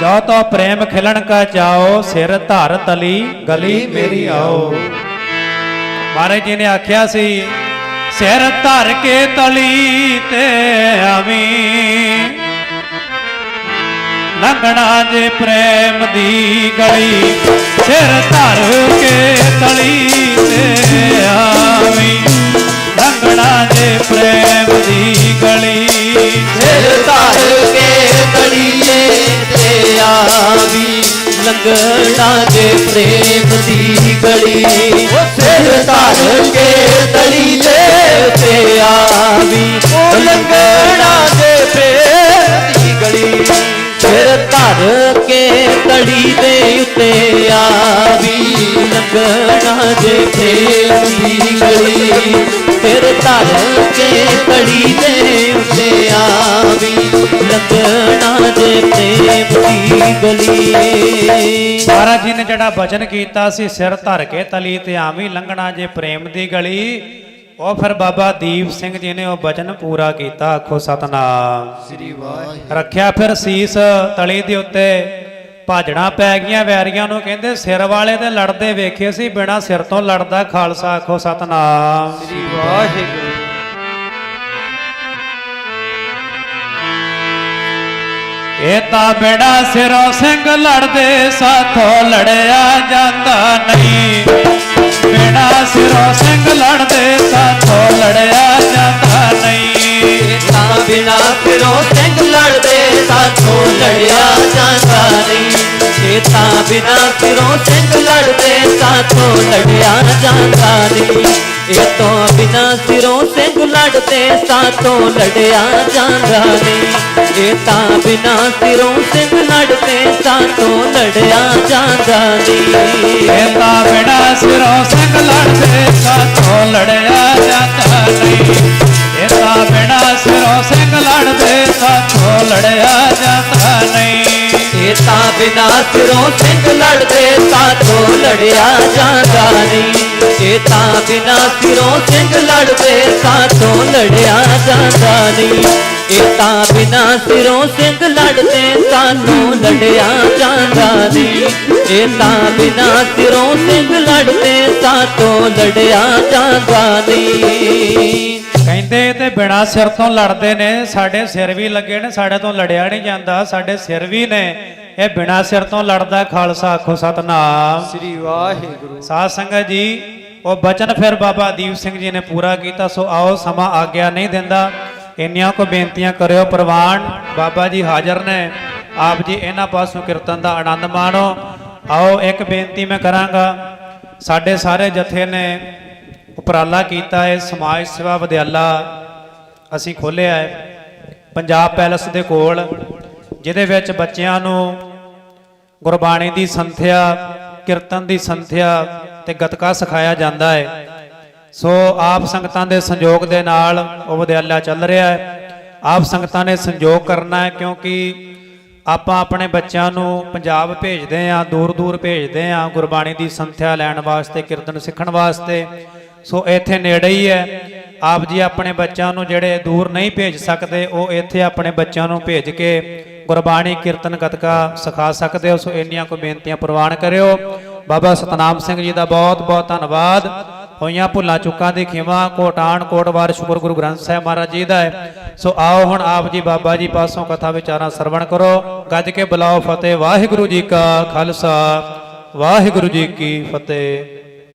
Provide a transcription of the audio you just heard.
ਜੋ ਤੋ ਪ੍ਰੇਮ ਖਿਲਣ ਕਾ ਜਾਓ ਸਿਰ ਧਰ ਤਲੀ, ਗਲੀ ਮੇਰੀ ਆਓ। ਮਹਾਰਾਜ ਜੀ ਨੇ ਆਖਿਆ ਸੀ, ਸਿਰ ਧਰ ਕੇ ਤਲੀ ਤੇ ਆਵੀਂ। ਲੰਘਣਾ ਜੇ ਪ੍ਰੇਮ ਦੀ ਗਲੀ, ਸਿਰ ਧਰ ਕੇ ਤਲੀ ਤੇ ਆਵੀਂ। ਲੰਗਣਾ ਪ੍ਰੇਮ ਦੀ ਗਲੀ। ਉਹ ਸਿਰ ਧਰ ਕੇ ਤਲੀਏ ਤੇ ਆਵੀ। ਲੰਗਣਾ ਜੇ ਪ੍ਰੇਮ ਦੀ ਗਲੀ। ਸਿਰ ਧਰ ਕੇ ਤੜੀ ਦੇ ਉੱਤੇ ਆਵੀ। ਲੰਗਣਾ ਜੇ ਪ੍ਰੇਮ ਦੀ ਗਲੀ। ਸਿਰ ਧਰ ਕੇ ਤਲੀ ਦੇ ਉੱਤੇ ਆਵੀ। ਲੰਗਣਾ ਜੇ ਪ੍ਰੇਮ ਦੀ ਗਲੀ। ਮਹਾਰਾਜ ਜੀ ਨੇ ਜਿਹੜਾ ਬਚਨ ਕੀਤਾ ਸੀ ਸਿਰ ਧਰ ਕੇ ਤਲੀ ਤੇ ਆਵੀਂ ਲੰਘਣਾ ਜੇ ਪ੍ਰੇਮ ਦੀ ਗਲੀ। ਉਹ ਫਿਰ ਬਾਬਾ ਦੀਪ ਸਿੰਘ ਜੀ ਨੇ ਉਹ ਬਚਨ ਪੂਰਾ ਕੀਤਾ ਆਖੋ ਸਤਨਾਮ। ਸ੍ਰੀ ਵਾਹਿਗੁਰੂ। ਰੱਖਿਆ ਫਿਰ ਸੀਸ ਤਲੀ ਦੇ ਉੱਤੇ। ਭਾਜਣਾ ਪੈ ਗਈਆਂ ਵੈਰੀਆਂ ਨੂੰ ਕਹਿੰਦੇ ਸਿਰ ਵਾਲੇ ਤੇ ਲੜਦੇ ਵੇਖੇ ਸੀ ਬਿਨਾ ਸਿਰ ਤੋਂ ਲੜਦਾ ਖਾਲਸਾ ਆਖੋ ਸਤਨਾਮ। ਸ੍ਰੀ ਵਾਹਿਗੁਰੂ। ਇਹ ਤਾਂ ਬਿਨਾ ਸਿਰੋਂ ਸਿੰਘ ਲੜਦੇ ਸਾਥੋਂ ਲੜਿਆ ਜਾਂਦਾ ਨਹੀਂ। ਬਿਨਾ ਸਿਰੋਂ ਸਿੰਘ ਲੜਦੇ ਸਾਥੋਂ ਲੜਿਆ ਜਾਂਦਾ ਨਹੀਂ। ਤਾਂ ਬਿਨਾ ਫਿਰੋ ਸਿੰਘ ਸਾਥੋਂ ਲੜਿਆ ਜਾਂਦਾ ਨਹੀਂ। ਇਹ ਬਿਨਾ ਫਿਰੋ ਸਿੰਘ ਲੜਦੇ ਸਾਥੋਂ ਲੜਿਆ ਜਾਂਦਾ ਨਹੀਂ। ਇਹ ਤੋਂ ਬਿਨਾ ਸਿਰੋਂ ਸਿੰਘ ਲੜਦੇ ਸਾਥੋਂ ਲੜਿਆ ਜਾਂਦਾ ਨਹੀਂ। ਇਹ ਤਾਂ ਬਿਨਾ ਸਿਰੋਂ ਸਿੰਘ ਲੜਦੇ ਸਾਥੋਂ ਲੜਿਆ ਜਾਂਦਾ ਨਹੀਂ। ਇਹ ਤਾਂ ਬਿਨਾ ਸਿਰੋਂ ਸਿੰਘ ਲੜਦੇ ਸਾਥੋਂ ਲੜਿਆ ਜਾਂਦਾ ਤਾਂ ਸਿਰੋਂ ਸਿੰਘ ਲੜਦੇ ਸਾਥੋਂ ਲੜਿਆ ਜਾਂਦਾ ਨਹੀਂ। ਇਹ ਤਾਂ ਬਿਨਾ ਸਿਰੋਂ ਸਿੰਘ ਲੜਦੇ ਸਾਥੋਂ ਲੜਿਆ ਜਾਂਦਾ ਨਹੀਂ। ਇਹ ਤਾਂ ਬਿਨਾ ਸਿਰੋਂ ਸਿੰਘ ਲੜਦੇ ਸਾਥੋਂ ਲੜਿਆ ਜਾਂਦਾ ਨਹੀਂ। ਇਹ ਤਾਂ ਬਿਨਾ ਸਿਰੋਂ ਸਿੰਘ ਲੜਦੇ ਸਾਥੋਂ ਲੜਿਆ ਜਾਂਦਾ ਨਹੀਂ। ਇਹ ਤਾਂ ਬਿਨਾ ਸਿਰੋਂ ਸਿੰਘ ਲੜਦੇ ਸਾਥੋਂ ਲੜਿਆ ਜਾਂਦਾ ਨਹੀਂ। ਕਹਿੰਦੇ ਤੇ ਬਿਨਾ ਸਿਰ ਤੋਂ ਲੜਦੇ ਨੇ ਸਾਡੇ ਸਿਰ ਵੀ ਲੱਗੇ ਨੇ ਸਾਡੇ ਤੋਂ ਲੜਿਆ ਨਹੀਂ ਜਾਂਦਾ ਸਾਡੇ ਸਿਰ ਵੀ ਨੇ। ਇਹ ਬਿਨਾ ਸਿਰ ਤੋਂ ਲੜਦਾ ਖਾਲਸਾ ਆਖੋ ਸਤਨਾਮ। ਸ੍ਰੀ ਵਾਹਿਗੁਰੂ। ਸਾਧ ਸੰਗਤ ਜੀ ਉਹ ਬਚਨ ਫਿਰ ਬਾਬਾ ਦੀਪ ਸਿੰਘ ਜੀ ਨੇ ਪੂਰਾ ਕੀਤਾ ਸੋ ਆਓ ਸਮਾਂ ਆਗਿਆ ਨਹੀਂ ਦਿੰਦਾ। ਇੰਨੀਆਂ ਕੋ ਬੇਨਤੀਆਂ ਕਰਿਓ ਪ੍ਰਵਾਨ ਬਾਬਾ ਜੀ ਹਾਜ਼ਰ ਨੇ। ਆਪ ਜੀ ਇਹਨਾਂ ਪਾਸੋਂ ਕੀਰਤਨ ਦਾ ਆਨੰਦ ਮਾਣੋ। ਆਓ ਇੱਕ ਬੇਨਤੀ ਮੈਂ ਕਰਾਂਗਾ ਸਾਡੇ ਸਾਰੇ ਜਥੇ ਨੇ ਉਪਰਾਲਾ ਕੀਤਾ ਹੈ, ਸਮਾਜ ਸੇਵਾ ਵਿਦਿਆਲਾ ਅਸੀਂ ਖੋਲ੍ਹਿਆ ਹੈ, ਪੰਜਾਬ ਪੈਲਸ ਦੇ ਕੋਲ, ਜਿਹਦੇ ਵਿੱਚ ਬੱਚਿਆਂ ਨੂੰ ਗੁਰਬਾਣੀ ਦੀ ਸੰਥਿਆ, ਕੀਰਤਨ ਦੀ ਸੰਥਿਆ ਤੇ ਗਤਕਾ ਸਿਖਾਇਆ ਜਾਂਦਾ ਹੈ। ਸੋ ਆਪ ਸੰਗਤਾਂ ਦੇ ਸੰਯੋਗ ਦੇ ਨਾਲ ਉਹ ਵਿਦਿਆਲਾ ਚੱਲ ਰਿਹਾ ਹੈ। ਆਪ ਸੰਗਤਾਂ ਨੇ ਸੰਯੋਗ ਕਰਨਾ ਹੈ ਕਿਉਂਕਿ ਆਪਾਂ ਆਪਣੇ ਬੱਚਿਆਂ ਨੂੰ ਪੰਜਾਬ ਭੇਜਦੇ ਆਂ ਦੂਰ ਦੂਰ ਭੇਜਦੇ ਆਂ ਗੁਰਬਾਣੀ ਦੀ ਸੰਥਿਆ ਲੈਣ ਵਾਸਤੇ, ਕੀਰਤਨ ਸਿੱਖਣ ਵਾਸਤੇ। ਸੋ ਇੱਥੇ ਨੇੜੇ ਹੀ ਹੈ। ਆਪ ਜੀ ਆਪਣੇ ਬੱਚਿਆਂ ਨੂੰ ਜਿਹੜੇ ਦੂਰ ਨਹੀਂ ਭੇਜ ਸਕਦੇ, ਉਹ ਇੱਥੇ ਆਪਣੇ ਬੱਚਿਆਂ ਨੂੰ ਭੇਜ ਕੇ ਗੁਰਬਾਣੀ ਕੀਰਤਨ ਗਤਕਾ ਸਿਖਾ ਸਕਦੇ ਹੋ। ਸੋ ਇੰਨੀਆਂ ਕੋ ਬੇਨਤੀਆਂ ਪ੍ਰਵਾਨ ਕਰਿਓ। ਬਾਬਾ ਸਤਨਾਮ ਸਿੰਘ ਜੀ ਦਾ ਬਹੁਤ ਬਹੁਤ ਧੰਨਵਾਦ। ਹੋਈਆਂ ਭੁੱਲਾਂ ਚੁੱਕਾਂ ਦੀ ਖਿਮਾ ਕੋਟਾਨ ਕੋਟਵਾਰ ਸ਼ੁਕਰ ਗੁਰੂ ਗ੍ਰੰਥ ਸਾਹਿਬ ਮਹਾਰਾਜ ਜੀ ਦਾ ਹੈ। ਸੋ ਆਓ ਹੁਣ ਆਪ ਜੀ ਬਾਬਾ ਜੀ ਪਾਸੋਂ ਕਥਾ ਵਿਚਾਰਾਂ ਸਰਵਣ ਕਰੋ। ਗੱਜ ਕੇ ਬੁਲਾਓ ਫਤਿਹ। ਵਾਹਿਗੁਰੂ ਜੀ ਕਾ ਖਾਲਸਾ। ਵਾਹਿਗੁਰੂ ਜੀ ਕੀ ਫਤਿਹ।